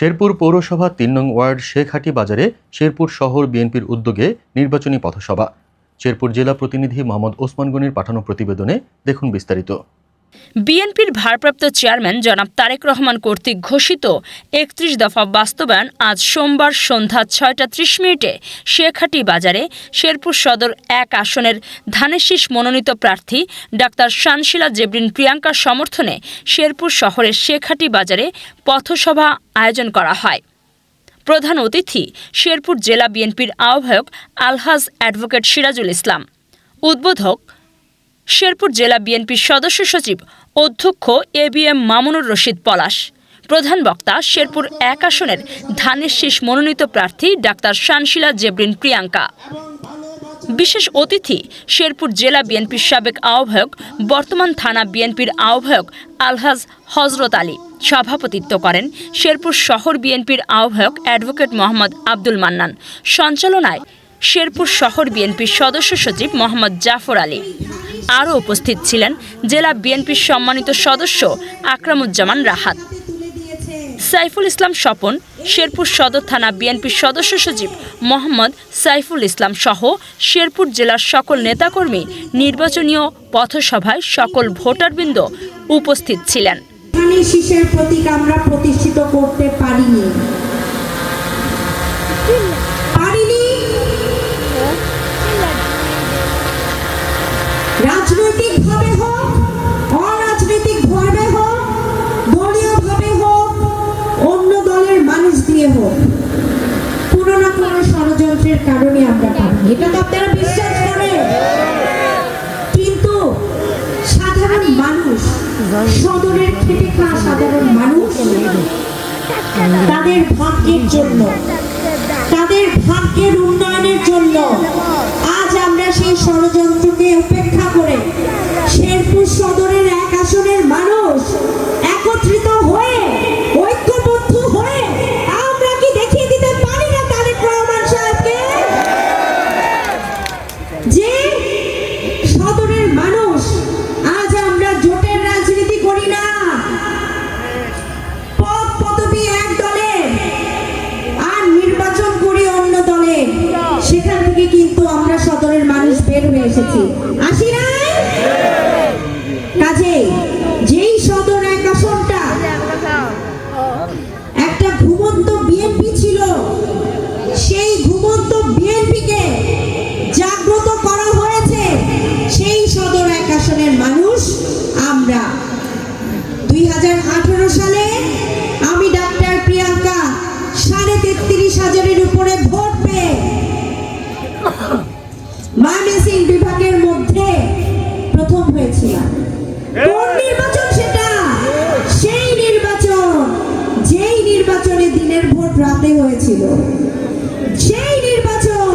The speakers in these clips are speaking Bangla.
শেরপুর পৌরসভা তিন নং ওয়ার্ড শেখহাটি বাজারে শেরপুর শহর বিএনপির উদ্যোগে নির্বাচনী পথসভা। শেরপুর জেলা প্রতিনিধি মোহাম্মদ ওসমান গনির পাঠানো প্রতিবেদনে দেখুন বিস্তারিত। বিএনপির ভারপ্রাপ্ত চেয়ারম্যান জনাব তারেক রহমান কর্তৃক ঘোষিত একত্রিশ দফা বাস্তবায়ন আজ সোমবার সন্ধ্যা ছয়টা ত্রিশ মিনিটে শেখহাটি বাজারে শেরপুর সদর এক আসনের ধানেশীষ মনোনীত প্রার্থী ডাক্তার শানশিলা জেবরিন প্রিয়াঙ্কার সমর্থনে শেরপুর শহরের শেখহাটি বাজারে পথসভা আয়োজন করা হয়। প্রধান অতিথি শেরপুর জেলা বিএনপির আহ্বায়ক আলহাজ অ্যাডভোকেট সিরাজুল ইসলাম। উদ্বোধক শেরপুর জেলা বিএনপির সদস্য সচিব অধ্যক্ষ A B M Mamunur Rashid Palash. প্রধান বক্তা শেরপুর এক আসনের ধানের শীষ মনোনীত প্রার্থী ডাক্তার শানশিলা জেবরিন প্রিয়াঙ্কা। বিশেষ অতিথি শেরপুর জেলা বিএনপির সাবেক আহ্বায়ক, বর্তমান থানা বিএনপির আহ্বায়ক আলহাজ হজরত আলী। সভাপতিত্ব করেন শেরপুর শহর বিএনপির আহ্বায়ক অ্যাডভোকেট মোহাম্মদ আব্দুল মান্নান। সঞ্চালনায় শেরপুর শহর বিএনপির সদস্য সচিব মোহাম্মদ জাফর আলী। আরও উপস্থিত ছিলেন জেলা বিএনপির সম্মানিত সদস্য আকরামুজ্জামান রাহাত। সাইফুল ইসলাম স্বপন, শেরপুর সদর থানা বিএনপির সদস্য সচিব মোহাম্মদ সাইফুল ইসলাম সহ শেরপুর জেলার সকল নেতাকর্মী নির্বাচনীয় পথসভায় সকল ভোটারবৃন্দ উপস্থিত ছিলেন। প্রতীক আমরা প্রতিষ্ঠিত করতে এটা তো আপনারা বিশ্বাস করেন। কিন্তু সাধারণ মানুষ সদরের খেটে খাওয়া সাধারণ মানুষ, তাদের ভাগ্যের জন্য, তাদের ভাগ্যের উন্নয়নের জন্য আজ আমরা সেই ষড়যন্ত্রকে উপেক্ষা করে হয়ে এসেছি। আসি কাজে, যেই সদর এক আসনটা, একটা ঘুমন্ত বিএনপি ছিল। সেই ঘুমন্ত বিএনপিকে জাগ্রত করা হয়েছে সেই সদর এক আসনের মানুষ আমরা। দুই হাজার আঠারো সালে আমি ডাক্তার প্রিয়াঙ্কা সাড়ে তেত্রিশ হাজারের উপরে ভোট পেয়ে ময়মনসিং বিভাগের মধ্যে প্রথম হয়েছিলাম কোন নির্বাচন সেটা? সেই নির্বাচন যেই নির্বাচনে দিনের ভোট রাতে হয়েছিল। সেই নির্বাচন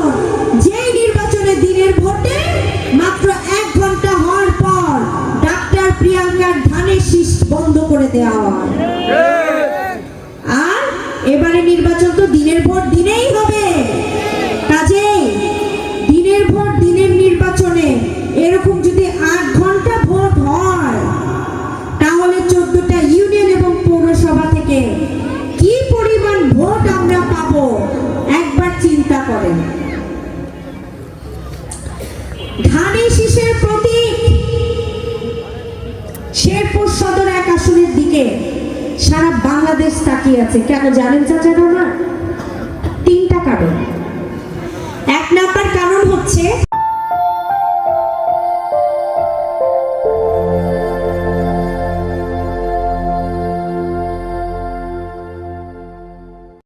যেই নির্বাচনে দিনের ভোটে মাত্র এক ঘণ্টা হওয়ার পর ডাক্তার প্রিয়াঙ্কার ধানের শীষ বন্ধ করে দেওয়া হয়। দিকে সারা বাংলাদেশ তাকিয়ে আছে। কেন জানেন চাচা তিনটা কারণ। এক নাম্বার কারণ হচ্ছে